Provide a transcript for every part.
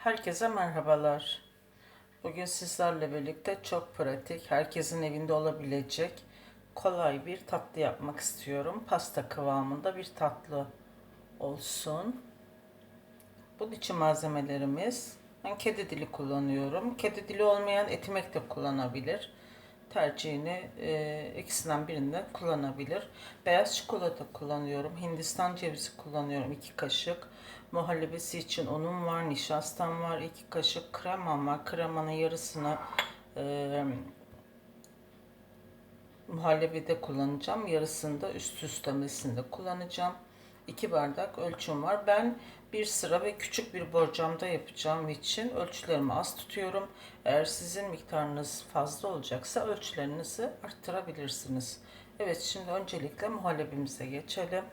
Herkese merhabalar. Bugün sizlerle birlikte çok pratik, herkesin evinde olabilecek kolay bir tatlı yapmak istiyorum. Pasta kıvamında bir tatlı olsun. Bunun için malzemelerimiz, ben kedi dili kullanıyorum. Kedi dili olmayan etimek de kullanabilir. Tercihini e, ikisinden birinden kullanabilir. Beyaz çikolata kullanıyorum. Hindistan cevizi kullanıyorum 2 kaşık. Muhallebisi için unum var, nişastam var, 2 kaşık kremam var. Kremanın yarısını e, muhallebide kullanacağım. Yarısını da üst üstemesinde kullanacağım. 2 bardak ölçüm var. Ben bir sıra ve küçük bir borcamda yapacağım için ölçülerimi az tutuyorum. Eğer sizin miktarınız fazla olacaksa ölçülerinizi arttırabilirsiniz. Evet şimdi öncelikle muhallebimize geçelim.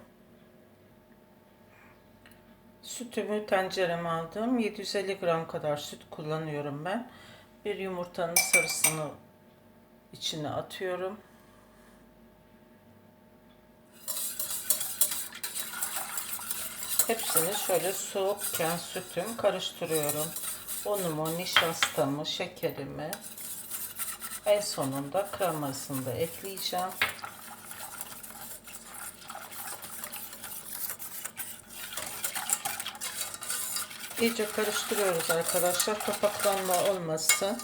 Sütümü tencereme aldım. 750 gram kadar süt kullanıyorum ben. Bir yumurtanın sarısını içine atıyorum. Hepsini şöyle soğukken sütüm karıştırıyorum. Unumu, nişastamı, şekerimi en sonunda kremasını da ekleyeceğim. İyice karıştırıyoruz arkadaşlar. Kapaklanma olmasın.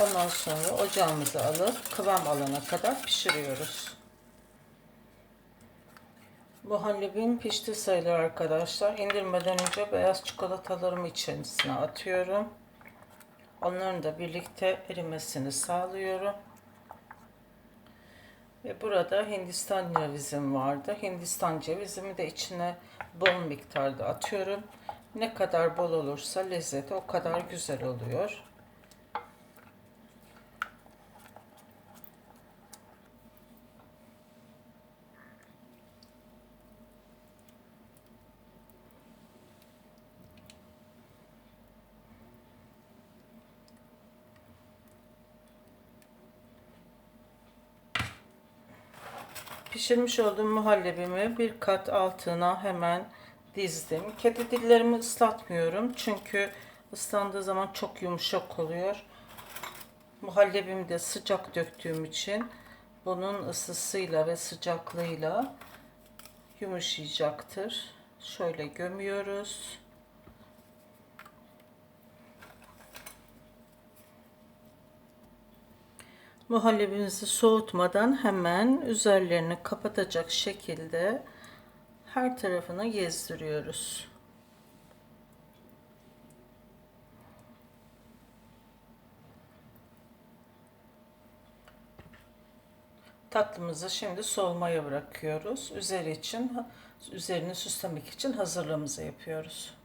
Ondan sonra ocağımızı alıp kıvam alana kadar pişiriyoruz. Muhallebim pişti sayılır arkadaşlar. İndirmeden önce beyaz çikolatalarımı içerisine atıyorum. Onların da birlikte erimesini sağlıyorum. Ve burada Hindistan cevizim vardı. Hindistan cevizimi de içine bol miktarda atıyorum. Ne kadar bol olursa lezzeti o kadar güzel oluyor. Pişirmiş olduğum muhallebimi bir kat altına hemen dizdim. Kedi dillerimi ıslatmıyorum çünkü ıslandığı zaman çok yumuşak oluyor. Muhallebimi de sıcak döktüğüm için bunun ısısıyla ve sıcaklığıyla yumuşayacaktır. Şöyle gömüyoruz. Muhallebimizi soğutmadan hemen üzerlerini kapatacak şekilde her tarafını gezdiriyoruz. Tatlımızı şimdi soğumaya bırakıyoruz. Üzeri için üzerini süslemek için hazırlığımızı yapıyoruz.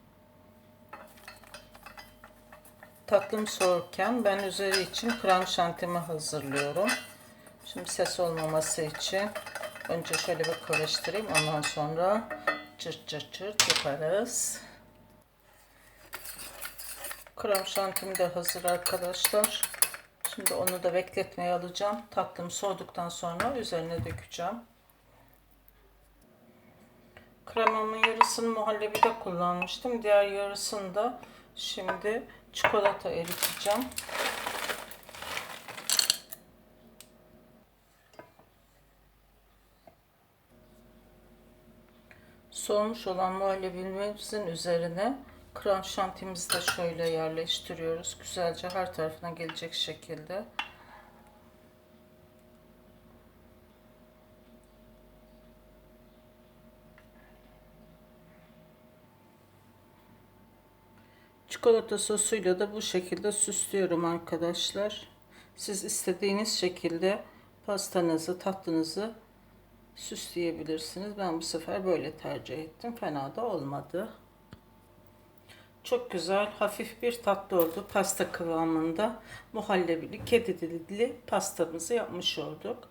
Tatlım soğurken ben üzeri için krem şantimi hazırlıyorum. Şimdi ses olmaması için önce şöyle bir karıştırayım. Ondan sonra çırt çırt çırt yaparız. Krem şantim de hazır arkadaşlar. Şimdi onu da bekletmeye alacağım. Tatlım soğuduktan sonra üzerine dökeceğim. Kremamın yarısını muhallebide kullanmıştım. Diğer yarısını da şimdi çikolata eriteceğim. Soğumuş olan muhallebimizin üzerine krem şantimizi de şöyle yerleştiriyoruz. Güzelce her tarafına gelecek şekilde. Çikolata sosuyla da bu şekilde süslüyorum arkadaşlar. Siz istediğiniz şekilde pastanızı, tatlınızı süsleyebilirsiniz. Ben bu sefer böyle tercih ettim. Fena da olmadı. Çok güzel, hafif bir tatlı oldu. Pasta kıvamında muhallebili, kedi dilli pastamızı yapmış olduk.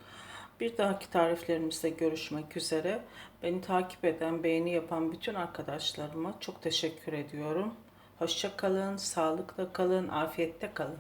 Bir dahaki tariflerimizde görüşmek üzere. Beni takip eden, beğeni yapan bütün arkadaşlarıma çok teşekkür ediyorum. Hoşça kalın, sağlıkla kalın, afiyette kalın.